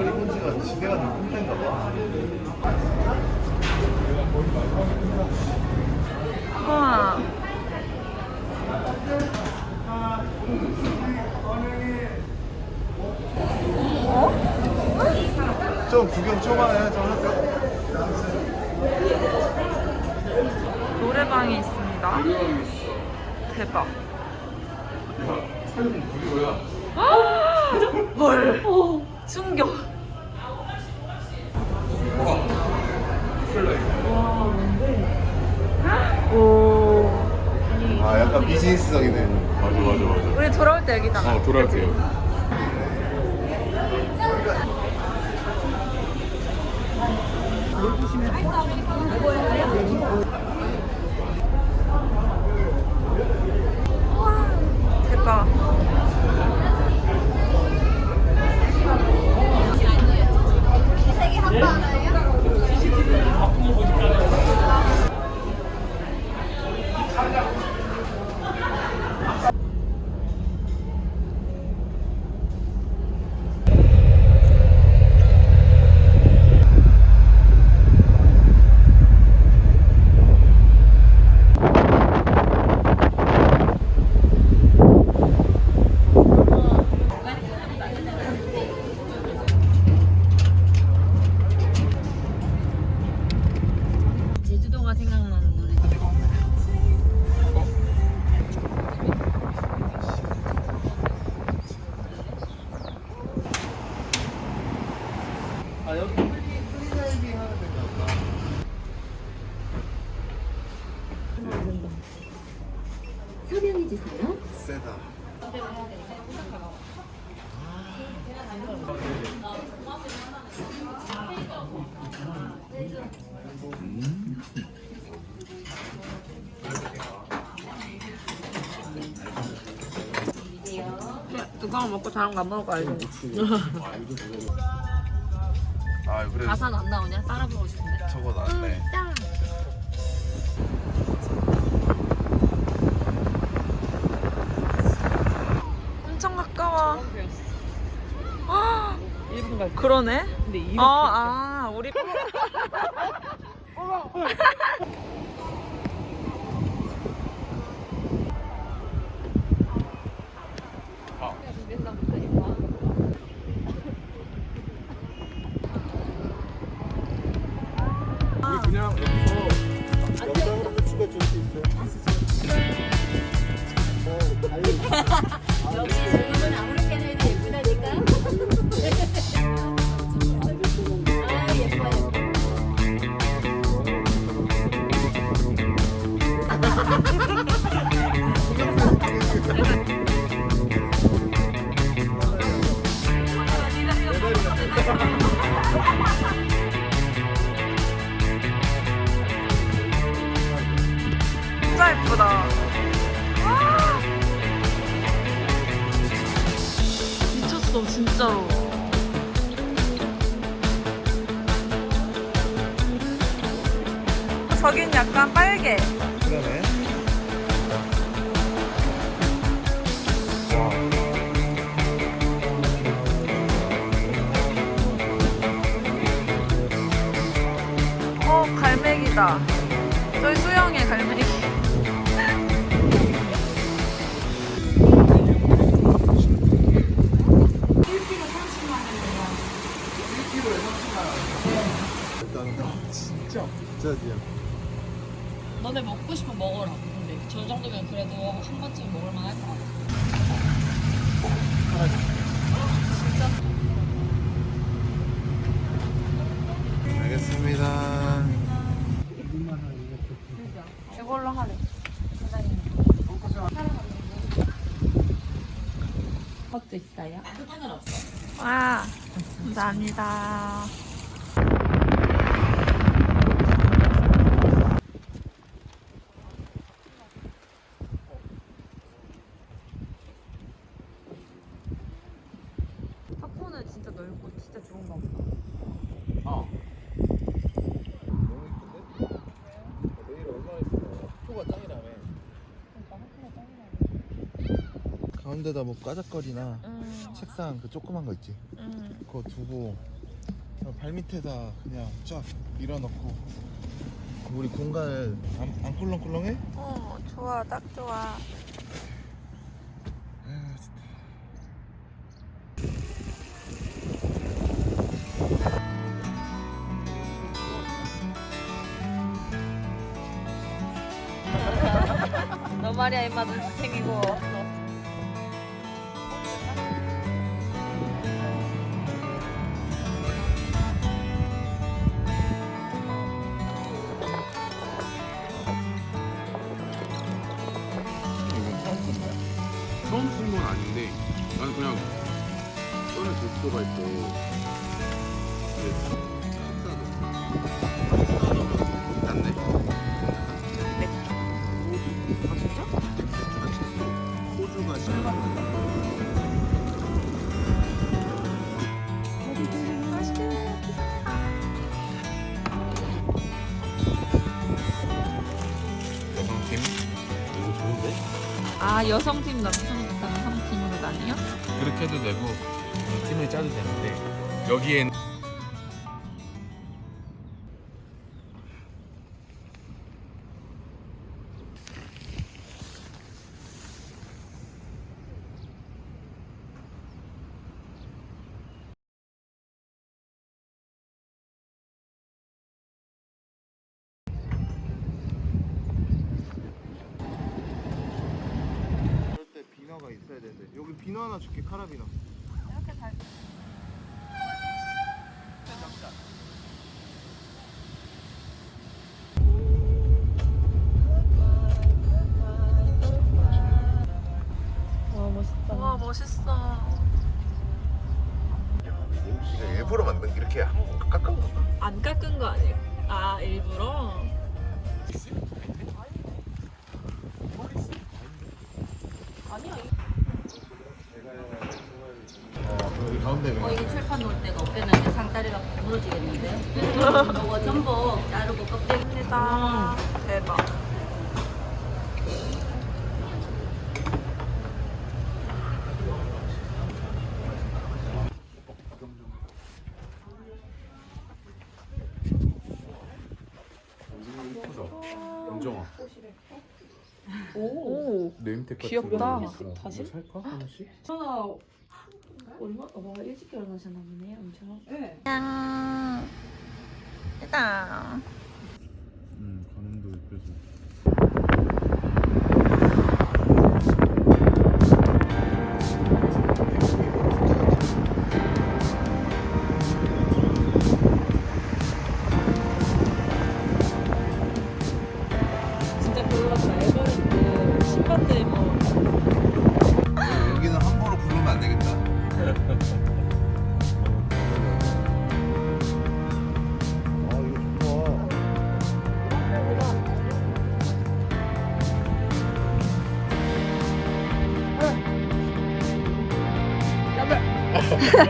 일본지가 지대가 좀 큰데인가 봐. 우와. 좀 구경 초반에 좀 할까? 노래방이 있습니다. 대박. 헐. 충격. 오. 아 약간 비즈니스적이네. 맞아 맞아 맞아. 우리 돌아올 때 여기잖아. 어 돌아올게요. 대박. 제주도 설명해 주세요. 세다. 누가 먹고 다른 거 안 먹을 거 알죠? 아 그래 가사는 안 나오냐? 따라 부르고 싶은데. 저거 낫네. 엄 아, 1분 갈 그러네. 근데 이렇게. 아, 아, 우리. 그냥 진짜 예쁘다. 와. 미쳤어, 진짜로. 저긴 약간 빨개. 그러네. 와. 어, 갈매기다. 저기 수영해, 갈매기. 진짜지야. 너네 먹고 싶으면 먹어라. 근데 저 정도면 그래도 한 번쯤 먹을만 할것 같아. 알겠습니다. 이걸로 하래. 그것도 있어요? 와, 감사합니다. 탁포는 진짜 넓고 진짜 좋은가 보다. 어. 너무 이쁜데? 데다 뭐 까닥거리나 음, 책상 그 조그만 거 있지 음. 그거 두고 발 밑에다 그냥 쫙 밀어넣고 우리 공간을 안, 안 꿀렁꿀렁해? 어, 좋아, 딱 좋아. 아, 진짜. 너 말이야 임마 눈치챙이고. 처음 쓴건 아닌데 나는 그냥 썰을 제스처가 있고 낫네 호주 아 진짜? 호주가 진짜 여성팀 이거 좋은데? 아, 남성, 여기엔 비너가 있어야 되는데 여기 비너 하나 줄게 카라비너 와 이렇게 한번 깎은 건가? 안 깎은 거 아니에요? 아, 일부러? 여기 가운데 어 이게 철판 놓을 데가 없겠는데 상다리가 무너지겠는데 이거 전복 자르고 껍데기 대박. 대박. 은정아 귀엽다. 거 있어. 다시? 이거 살까 하나씩? 하나 얼마? 와 일찍 결혼하셨나 보네 엄청. 짠. 일단. 음 가는도 예쁘지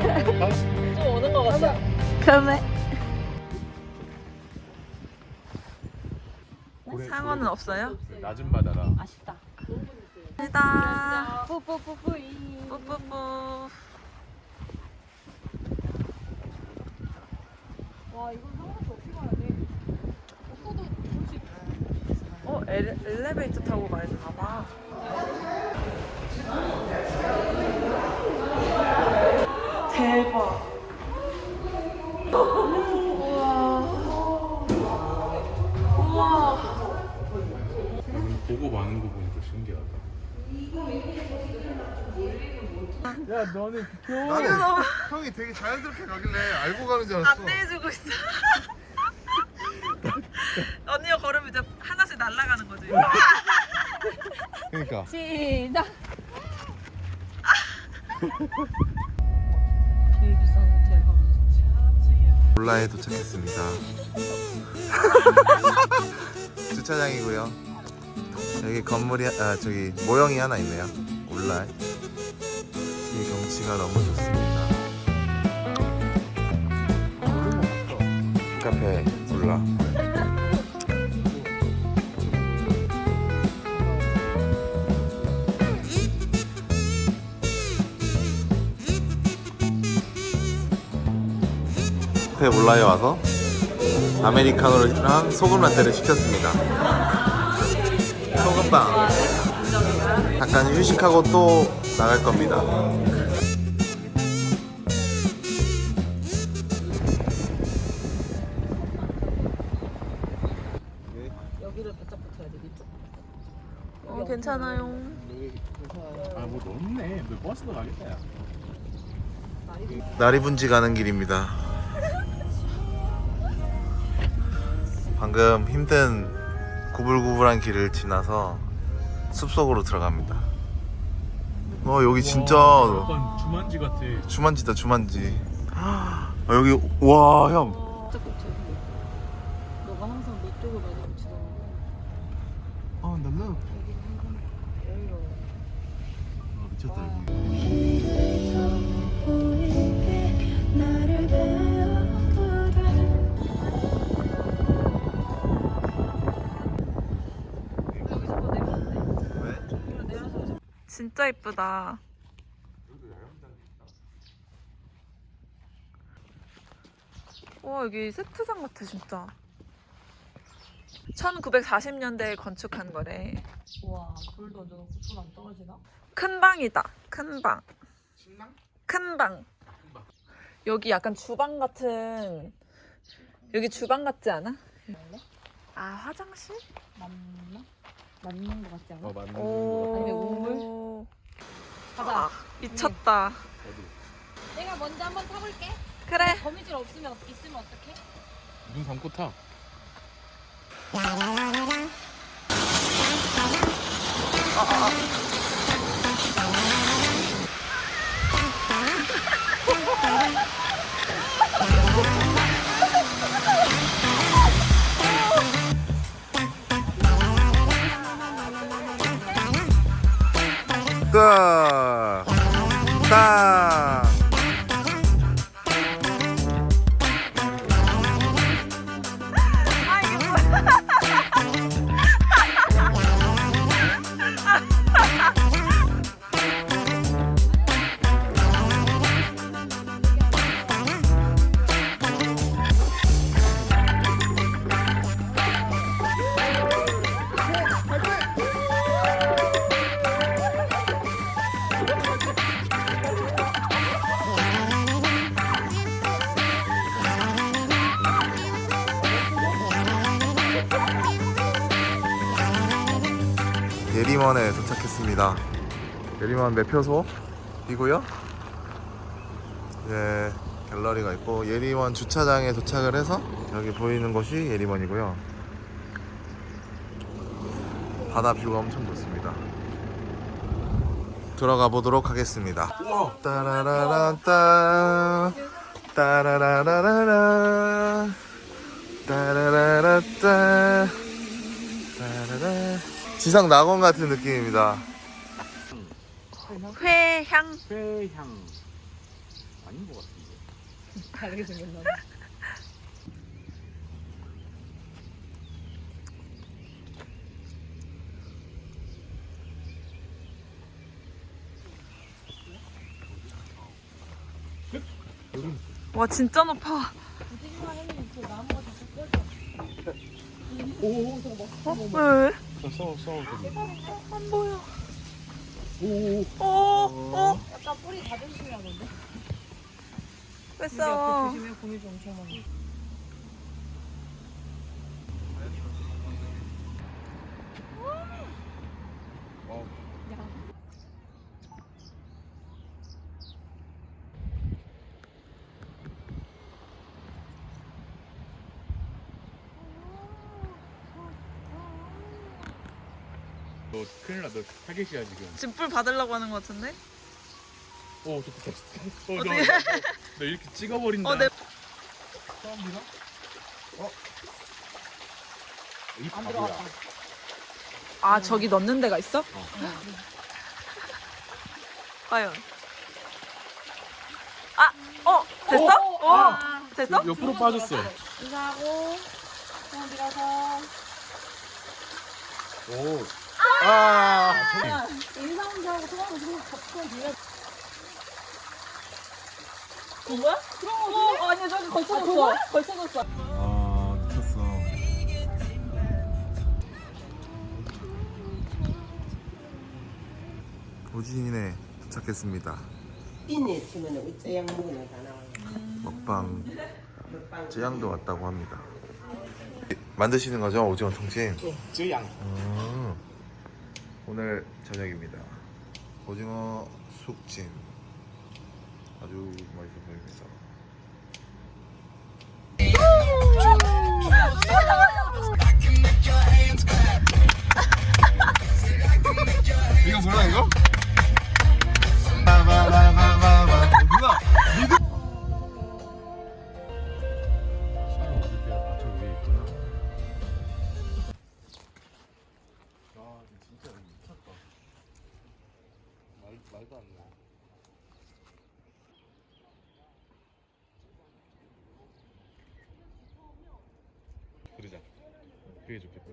좀 오는 거 같아. 고래- 상어는 없어요? 낮은 바다라 아쉽다. 감사합니다. 뿌뿌뿌뿌이. 뿌뿌뿌. 와 이건 상관없이 어떻게 가야 돼? 없어도 볼수 있다. 어, 엘, 엘리베이터 타고 가야 되나 봐. 대박. 우와. 우와. 보고 많은 거 보니까 신기하다 야 너는 나는 형이 되게 자연스럽게 가길래 알고 가는 줄 알았어 안내해주고 있어. 언니가 걸으면 이제 하나씩 날아가는 거지. 그러니까 시작. 울라에 도착했습니다. 주차장이고요. 여기 건물이 아 저기 모형이 하나 있네요. 울라 이 경치가 너무 좋습니다. 카페 울라 카페 몰라에 와서 아메리카노랑 소금 라떼를 시켰습니다. 소금빵. 잠깐 휴식하고 또 나갈 겁니다. 여기를 바짝 붙여야 돼. 어 괜찮아요. 아뭐 넓네 뭐 버스도 가겠다 야 나리분지 가는 길입니다. 방금 힘든 구불구불한 길을 지나서 숲속으로 들어갑니다. 어 여기 진짜 약간 주만지 같아 주만지다 주만지. 아, 여기 와 형. 진짜 이쁘다. 와 여기 세트장 같아 진짜. 1940년대에 건축한 거래. 와, 불도 얹어놓고 불안 떨어지나? 큰 방이다. 큰 방. 큰 방. 여기 약간 주방 같은 여기 주방 같지 않아? 아 화장실? 맞나? 맞는 거 같지 않아? 어 맞는 오. 아니면 우물? 아, 가자. 미쳤다. 내가 먼저 한번 타볼게. 그래. 거미줄 없으면 있으면 어떡해? 눈 감고 타 따. 따. 예리먼에 도착했습니다. 예리먼 매표소이고요. 예, 갤러리가 있고 예리먼 주차장에 도착을 해서 여기 보이는 곳이 예리먼이고요. 바다 뷰가 엄청 좋습니다. 들어가 보도록 하겠습니다. 따라라라따 따라라라라 따라라라따 따라라 지상 낙원 같은 느낌입니다. 회향. 회향 아닌 것 같은데 다르게 생겼나 봐. 와 진짜 높아. 오오 어? 왜 왜? 싸워 싸워 안 보여. 오오 어? 어? 약간 뿌리 닫으시려는데? 왜 싸워? 조심해, 거미줄 엄청 많아. 너 큰일 나너 타겟이야 지금 지금 뿔 받으려고 하는 것 같은데? 오 좋다 어, 어떻게? 너, 너, 너 이렇게 찍어버린다 어, 내 싸움이나? 어? 이 안 바보야 들어갔다. 아 저기 넣는 데가 있어? 과연? 아, 어, 됐어? 오, 어, 됐어? 옆으로 빠졌어 인사하고, 그냥 밀어서. 오 아, 저기 인사 먼저 하고 소감을 좀 겹쳐 밀어. 그거야? 그런 거지? 어, 아니 저기 걸쳐졌어. 걸쳐졌어. 아 미쳤어 오진이네 도착했습니다 핀에 치면 우짜양 먹으면 다 나와요. 먹방 쯔양도 왔다고 합니다 만드시는 거죠 오징어 통찜? 쯔양. 음, 오늘 저녁입니다. 오징어 숙찜 아주 맛있어 보입니다. 이거 뭐야 이거? 말 말도 안 나. 그러자. 그게 좋겠다.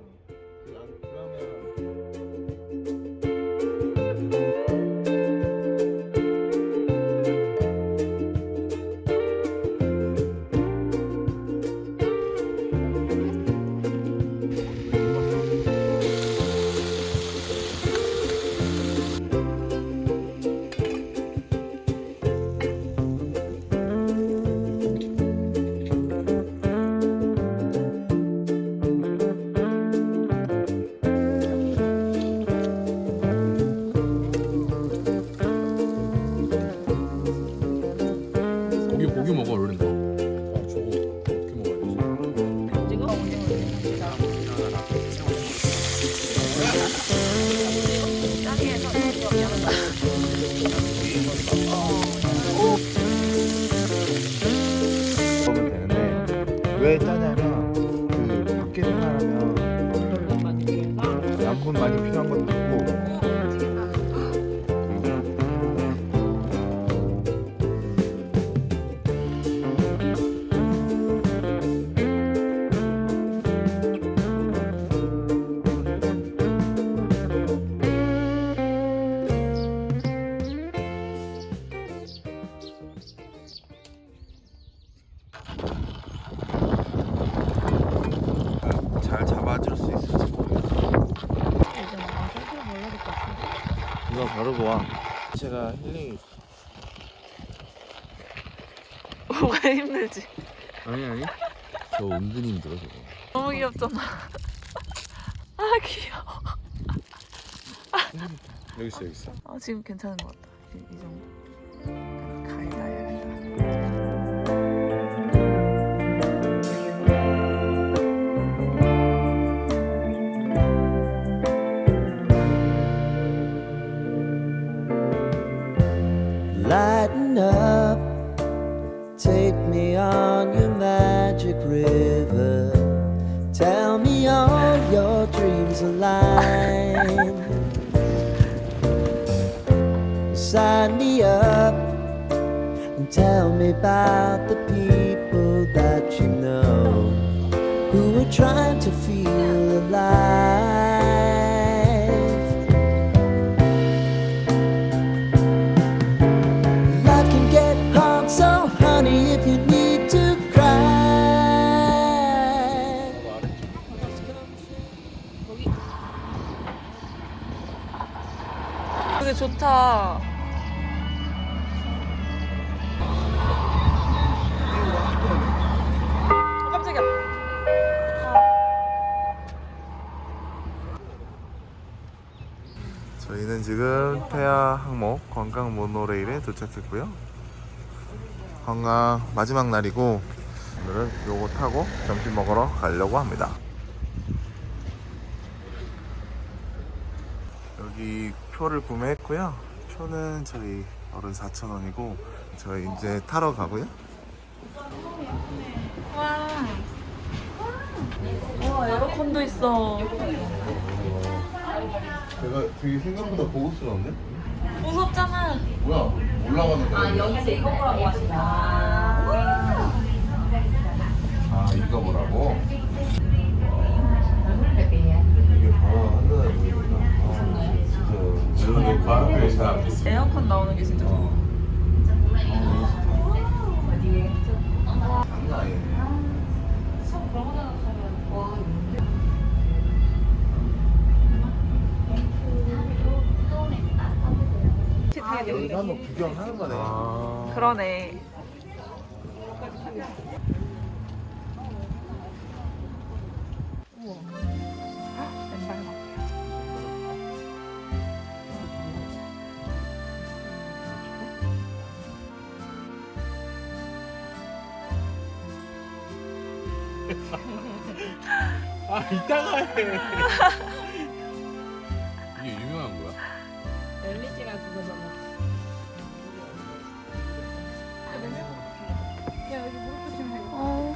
뭐가 힘들지? 아니 아니. 저 은근히 힘들어 저거. 너무 귀엽잖아. 아 귀여워. 여기 있어 여기 있어. 아 지금 괜찮은 것 같다. 이, 이 정도. 가해야겠다. 좋다. 어, 깜짝이야. 저희는 지금 태아 항목 관광 모노레일에 도착했고요. 관광 마지막 날이고 오늘은 요거 타고 점심 먹으러 가려고 합니다. 여기 표를 구매했고요. 표는 저희 어른 4,000원이고 저희 이제 타러 가고요. 와. 와 에어컨도 있어. 제가 되게 생각보다 고급스러운데? 무섭잖아. 뭐야? 올라가는 거야? 아 여기서 이거 보라고 하시나? 아 이거 보라고? 이게 바로 한눈에 아, 저런 과학교의 사람 에어컨 나오는 게 진짜 좋아. 여기 한번 구경하는 거네. 아. 그러네. 우와. 이따가 해. 이게 유명한 거야? 엘리지가 그거잖아. 어.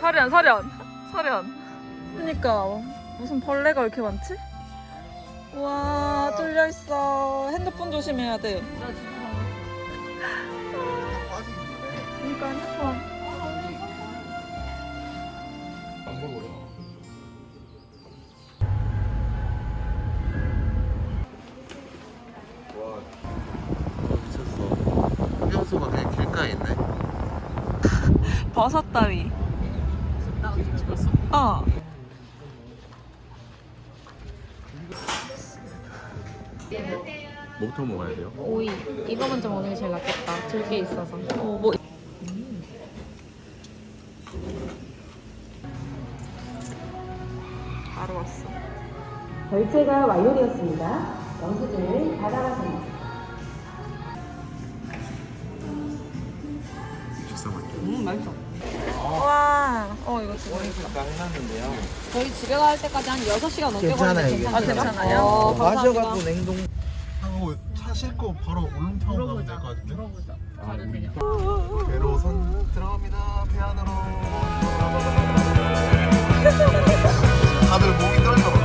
서련 서련 서련 그러니까 무슨 벌레가 이렇게 많지? 우와 뚫려 있어 핸드폰 조심해야 돼 그러니까 핸드폰 안 먹어요. 와, 미쳤어. 해수가 그냥 길가에 있네. 버섯 따위 찍었어? 어 뭐부터 먹어야 돼요? 오이. 이거 먼저 먹는 게 제일 낫겠다. 들 게 있어서. 어, 뭐 바로 왔어. 결제가 완료되었습니다. 영수증을 받아가십니다. 식사 맛. 음, 맛있어. 와, 어 이거 진짜 해놨는데요. 저희 집에 갈 때까지 한 6시간 넘게 괜찮아요, 걸리는데 이게. 아 괜찮아요? 어, 마셔갖고 감사합니다. 냉동. 차 싣고 바로 울릉타운 가면 될것 같은데. 아 우리 배로 선 들어갑니다. 배 안으로. 다들 뭐